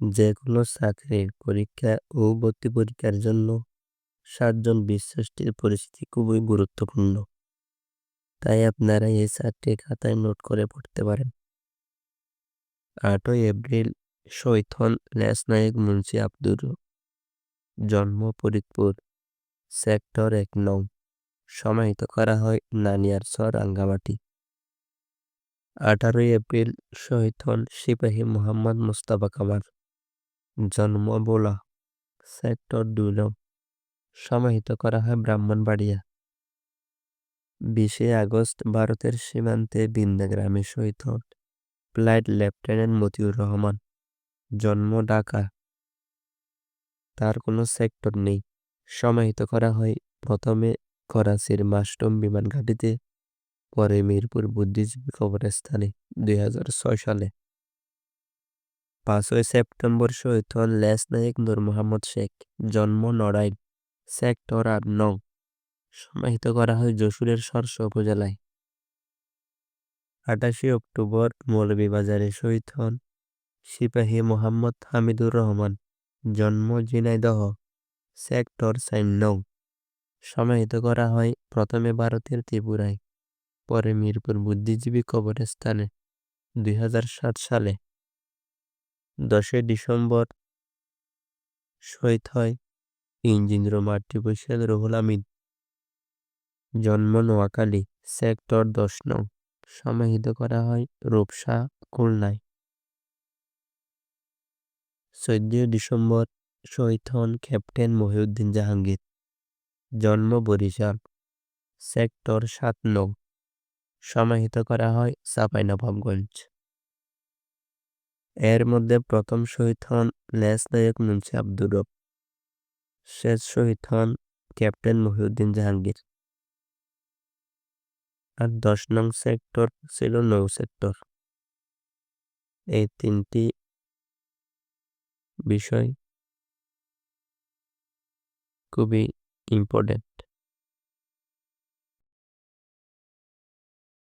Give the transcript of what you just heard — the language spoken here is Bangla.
যেকোনো চাকরির পরীক্ষা ও ভর্তি পরীক্ষার জন্য সাতজন বিশ্বাসটির পরিস্থিতি খুবই গুরুত্বপূর্ণ। তাই আপনারা এই চারটি খাতায় নোট করে পড়তে পারেন। আটই এপ্রিল শহীদ হন লেসনায়ক মুন্সি আব্দুর জন্ম ফরিদপুর, সেক্টর এক নং, সমাহিত করা হয় নানিয়ারচর রাঙ্গামাটি। আঠারোই এপ্রিল শহীদ হন সিপাহী মোহাম্মদ মোস্তফা কামাল। জন্ম বোলা সেক্টর দুই নং সমাহিত করা হয় ব্রাহ্মণবাড়িয়া। বিশে আগস্ট ভারতের সীমান্তে বিন্দা গ্রামে হন ফ্লাইট লেফটেন্যান্ট মতিউর রহমান, জন্ম ঢাকা। তার কোনো সেক্টর নেই। সমাহিত করা হয় প্রথমে করাচির মাস্টম বিমান ঘাঁটিতে, পরে মিরপুর বুদ্ধিজীবী কবরস্থানে দুই হাজার ছয় সালে। পাঁচই সেপ্টেম্বর শহীদ হন লেস নায়ক নূর মোহাম্মদ শেখ, জন্ম নড়াইল, সেক্টর আট, নং। সমাহিত করা হয় যশোরের সরস উপজেলায়। আঠাশে অক্টোবর মৌলভীবাজারে শহীদ হন সিপাহী মোহাম্মদ হামিদুর রহমান, জন্ম ঝিনাইদহ, সেক্টর চার, নং। সমাহিত করা হয় প্রথমে ভারতের ত্রিপুরায়, পরে মিরপুর বুদ্ধিজীবী কবরস্থানে। দুই সালে দশই ডিসেম্বর শহীদ হয় ইঞ্জিনিয়ার মাতৃবৈশাল রুহুল আমিন। জন্ম নোয়াখালী, সেক্টর দশ নং। সমাহিত করা হয় রূপসা, খুলনায়। চোদ্দই ডিসেম্বর শহীদ হন ক্যাপ্টেন মহিউদ্দিন জাহাঙ্গীর। জন্ম বরিশাল, সেক্টর সাত নং। সমাহিত করা হয় চাঁপাইনবাবগঞ্জ। এর মধ্যে প্রথম শহীদ হন লেস নায়ক মুন্সি আব্দুর রব, শেষ শহীদ হন ক্যাপ্টেন মহিউদ্দিন জাহাঙ্গীর। আর দশ নং সেক্টর ছিল নৌ সেক্টর। এই তিনটি বিষয় খুবই ইম্পর্টেন্ট